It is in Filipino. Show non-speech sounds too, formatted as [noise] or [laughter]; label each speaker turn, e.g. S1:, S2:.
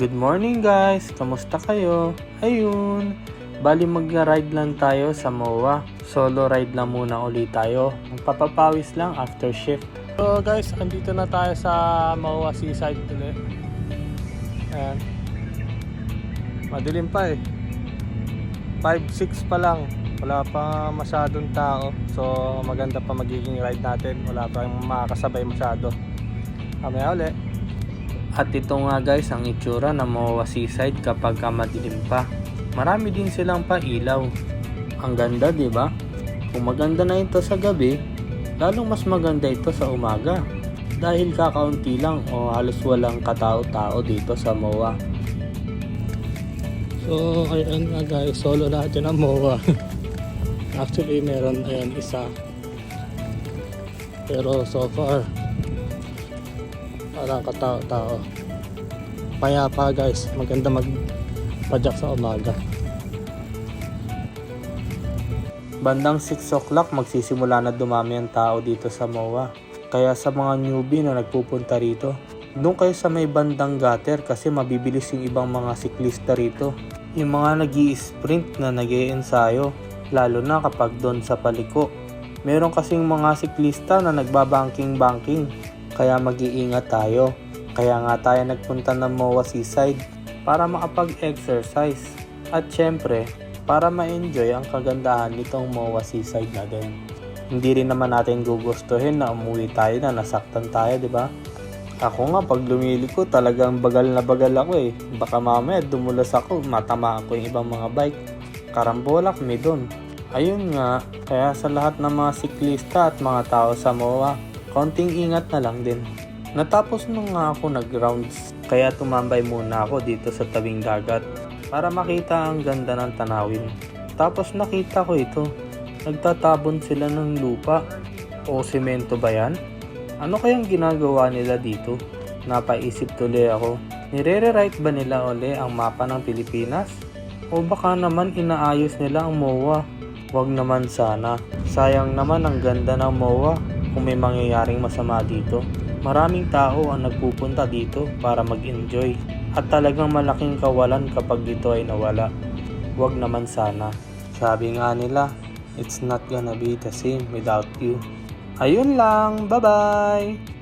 S1: Good morning guys! Kamusta kayo? Ayun! Bali mag-ride lang tayo sa MOA. Solo ride lang muna ulit tayo. Magpapapawis lang after shift. So guys, andito na tayo sa MOA Seaside ulit. Ayan. Madilim pa eh. 5-6 pa lang. Wala pa masyadong tao. So maganda pa magiging ride natin. Wala pa makakasabay masyado. Kamaya ulit. At ito nga guys ang itsura ng MOA Seaside kapag ka madilim pa. Marami din silang pailaw. Ang ganda, ba? Kung maganda na ito sa gabi, lalong mas maganda ito sa umaga. Dahil kakaunti lang o halos walang katao-tao dito sa MOA. So, ayan nga guys, solo natin ang MOA. [laughs] Actually, meron ayan isa. Pero so far, walang katao-tao. Payapa guys, maganda magpadyak sa umaga. Bandang 6 o'clock magsisimula na dumami ang tao dito sa MOA. Kaya sa mga newbie na nagpupunta rito, doon kayo sa may bandang gutter kasi mabibilis yung ibang mga siklista rito. Yung mga nag sprint na nag ensayo lalo na kapag doon sa paliko. Meron kasing mga siklista na nagbabanking-banking, kaya mag-iingat tayo. Kaya nga tayo nagpunta ng MOA Seaside para makapag-exercise. At syempre, para ma-enjoy ang kagandahan nitong MOA Seaside na din. Hindi rin naman natin gugustuhin na umuwi tayo na nasaktan tayo, di ba? Ako nga, pag lumiliko, talagang bagal na bagal ako eh. Baka mamaya dumulas ako, matamaan ko yung ibang mga bike. Karambola kami doon. Ayun nga, kaya sa lahat ng mga siklista at mga tao sa MOA, konting ingat na lang din. Natapos nung nga ako nag-rounds, kaya tumambay muna ako dito sa tabing dagat para makita ang ganda ng tanawin. Tapos nakita ko ito, nagtatabon sila ng lupa o semento ba yan? Ano kayang ginagawa nila dito? Napaisip tuloy ako, nire-rewrite ba nila uli ang mapa ng Pilipinas? O baka naman inaayos nila ang MOA? Wag naman sana. Sayang naman ang ganda ng MOA kung may mangyayaring masama dito. Maraming tao ang nagpupunta dito para mag-enjoy. At talagang malaking kawalan kapag dito ay nawala. Wag naman sana. Sabi nga nila, it's not gonna be the same without you. Ayun lang, bye-bye!